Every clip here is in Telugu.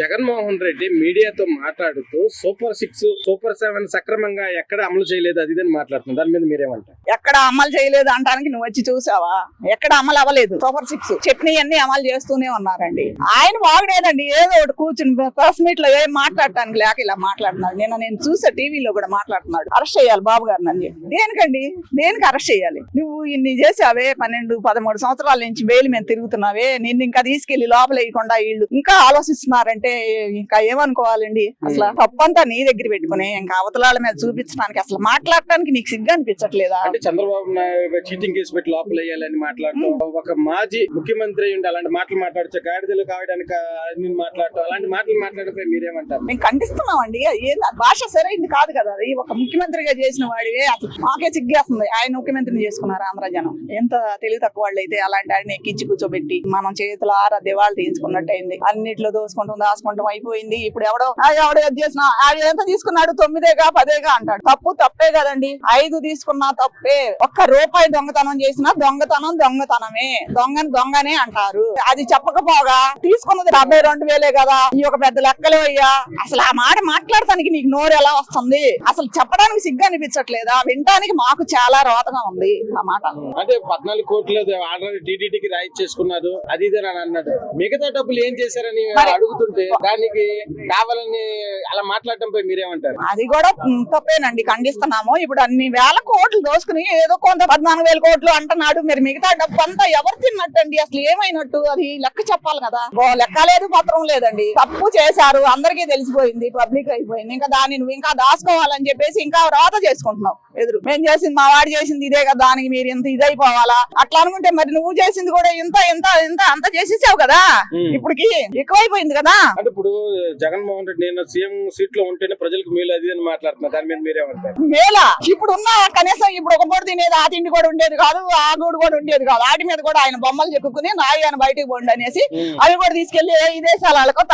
జగన్మోహన్ రెడ్డి మీడియాతో మాట్లాడుతూ సూపర్ సిక్స్ సూపర్ సెవెన్ సక్రమంగా ఎక్కడ అమలు చేయలేదు అది ఇదని మాట్లాడుతుంది దాని మీద మీరేమంటారు? ఎక్కడ అమలు చేయలేదు అంటానికి నువ్వు వచ్చి చూసావా? ఎక్కడ అమలు అవ్వలేదు. సూపర్ సిక్స్ చట్నీ అన్ని అమలు చేస్తూనే ఉన్నారండి. ఆయన బాగులేదండి ఏదో ఒకటి కూర్చుని ప్రెస్ మీట్లో ఏం మాట్లాడటానికి లేక ఇలా మాట్లాడుతున్నాడు. నేను నేను చూసా టీవీలో కూడా మాట్లాడుతున్నాడు. అరెస్ట్ చేయాలి బాబు గారిని అని చెప్పి. దేనికండి? దేనికి అరెస్ట్ చేయాలి? నువ్వు ఇన్ని చేసావే పన్నెండు పదమూడు సంవత్సరాల నుంచి బెయిల్ మీద తిరుగుతున్నావే నిన్ను ఇంకా తీసుకెళ్ళి లోపలేయకుండా వీళ్ళు ఇంకా ఆలోచిస్తున్నారంటే ఇంకా ఏమనుకోవాలండి? అసలు తప్పంతా నీ దగ్గర పెట్టుకుని ఇంకా అవతలాల మీద చూపించడానికి అసలు మాట్లాడటానికి నీకు సిగ్గు అనిపించట్లేదా? అంటే చంద్రబాబు నాయుడు చీటింగ్ కేసు పెట్టి లోపల వేయాలని మాట్లాడటం ఒక మాజీ ముఖ్యమంత్రి ఉండి అలాంటి మాటలు మాట్లాడచ్చు? గాడిదలు కావడానికి అన్ని మాట్లాడటం అలాంటి మాటలు మాట్లాడపై మీరేమంటారు? మేము ఖండిస్తున్నామండి. ఏం భాష సరైంది కాదు కదా అది. ఒక ముఖ్యమంత్రిగా చేసిన వాడివే అసలు మాకే సిగ్గేస్తుంది ఆయన ముఖ్యమంత్రిని చేసుకున్నారు ఆంధ్ర జనం. ఎంత తెలివి తక్కువ వాళ్ళు అయితే అలాంటి ఆయన ఎక్కించి కూర్చోబెట్టి మనం చేతుల ఆరా దివాళ్ళు తీయించుకున్నట్టు అయింది. అన్నిట్లో దోసుకుంటాం దాచుకుంటాం అయిపోయింది. ఇప్పుడు ఎవడో "ఆ, ఎవడో చేసినా ఆయన ఎంత తీసుకున్నాడు? తొమ్మిదేగా పదేగా అంటాడు. తప్పు తప్పే కదండి. ఐదు తీసుకున్నా తప్పే. ఒక్క రూపాయి దొంగతనం చేసినా దొంగతనం దొంగతనమే. దొంగని దొంగనే అంటారు. అది చెప్పకపోగా తీసుకున్నది డెబ్బై రెండు వేలే కదా. ఈ ఒక పెద్ద లెక్కలే అయ్యా. అసలు ఆ మాట మాట్లాడటానికి నీకు నోరు ఎలా వస్తుంది? అసలు చెప్పడానికి సిగ్గు అనిపించట్లేదా? వినటానికి మాకు చాలా రోతగా ఉంది ఆ మాట. అంటే పద్నాలుగు కోట్లు ఆల్రెడీ టీటీడీకి రాయి చేసుకున్నారు అది ఇది అని అన్నాడు. మిగతా డబ్బులు ఏం చేశారని మరి- దానికి కావాలని అలా మాట్లాడటంపై మీరేమంటారు? అది కూడా తప్పేనండి. ఖండిస్తున్నాము. ఇప్పుడు అన్ని వేల కోట్లు దోసుకుని ఏదో కొంత పద్నాలుగు వేల కోట్లు అంటున్నాడు. మరి మిగతా డబ్బు అంతా ఎవరు తిన్నట్టండి? అసలు ఏమైనట్టు? అది లెక్క చెప్పాలి కదా. ఓ లెక్క లేదు పత్రం లేదండి. తప్పు చేశారు. అందరికీ తెలిసిపోయింది. పబ్లిక్ అయిపోయింది. ఇంకా దాన్ని నువ్వు ఇంకా దాచుకోవాలని చెప్పేసి ఇంకా రాత చేసుకుంటున్నావు ఎదురు. మేము చేసింది మా వాడు చేసింది ఇదే కదా. దానికి మీరు ఇంత ఇదైపోవాలా? అట్లా అనుకుంటే మరి నువ్వు చేసింది కూడా ఇంత ఇంత ఇంత అంత చేసేసావు కదా. ఇప్పటికి ఎక్కువైపోయింది కదా. అంటే ఇప్పుడు జగన్మోహన్ రెడ్డి నేను సీఎం సీట్లో ఉంటేనే ప్రజలకు మేలు అది అని మాట్లాడుతున్నా. దాని మీద మీరేమంటారు మేళ ఇప్పుడు ఉన్న కనీసం ఇప్పుడు ఒక పూట తినేది ఆ తిండి కూడా ఉండేది కాదు ఆ గూడు కూడా ఉండేది కాదు. వాటి మీద కూడా ఆయన బొమ్మలు చెక్కుని నాయి ఆయన బయటికి పోండి అనేసి. అవి కూడా తీసుకెళ్ళి ఈ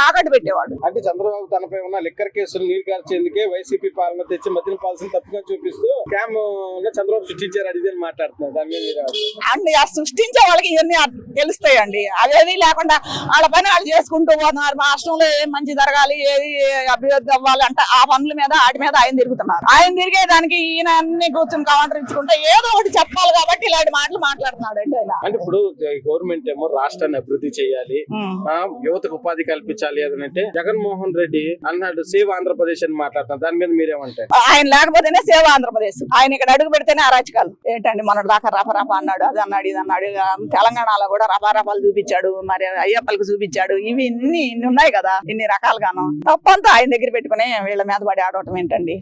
తాకట్టు పెట్టేవాడు అంటే చంద్రబాబు తనపై ఉన్న లిక్కర్ కేసులు నీరు కార్చేందుకే వైసీపీ పాలన తెచ్చి మద్యం పాలసీని తప్పుగా చూపిస్తూ లో చంద్రబాబు సృష్టించారు అది అని మాట్లాడుతున్నారు. దాని మీద అండి ఆ సృష్టించే వాళ్ళకి ఇవన్నీ తెలుస్తాయండి. అవేవి లేకుండా వాళ్ళ పని వాళ్ళు చేసుకుంటూ పోతున్నారు. మా రాష్ట్రంలో ఏం మంచి జరగాలి ఏది అభివృద్ధి అవ్వాలి అంటే ఆ పనుల మీద వాటి మీద ఆయన తిరుగుతున్నారు. ఆయన తిరిగేదానికి ఈయన అన్ని కూర్చొని కౌంటర్ ఇచ్చుకుంటే ఏదో ఒకటి చెప్పాలి కాబట్టి ఇలాంటి మాటలు మాట్లాడుతున్నాడు అండి అంటే ఇప్పుడు గవర్నమెంట్ ఏమో రాష్ట్రాన్ని అభివృద్ధి చేయాలి యువతకు ఉపాధి కల్పించాలి అని అంటే జగన్మోహన్ రెడ్డి అన్నాడు సేవ్ ఆంధ్రప్రదేశ్ అని మాట్లాడుతున్నారు. దాని మీద మీరేమంటారు? ఆయన లేకపోతేనే సేవ ఆంధ్రప్రదేశ్. ఆయన ఇక్కడ అడుగు పెడితేనే అరాచకాలు. ఏంటండి మొన్నటి దాకా రఫ రఫ అన్నాడు అది అన్నాడు ఇది అన్నాడు తెలంగాణలో కూడా రఫా రఫాలు చూపించాడు మరి అయ్యప్పలకు చూపించాడు ఇవి ఇన్ని ఇన్ని ఉన్నాయి. కదా ఇన్ని రకాలుగాను. తప్పంతా ఆయన దగ్గర పెట్టుకుని వీళ్ళ మీద పడి ఆడవటం ఏంటండి?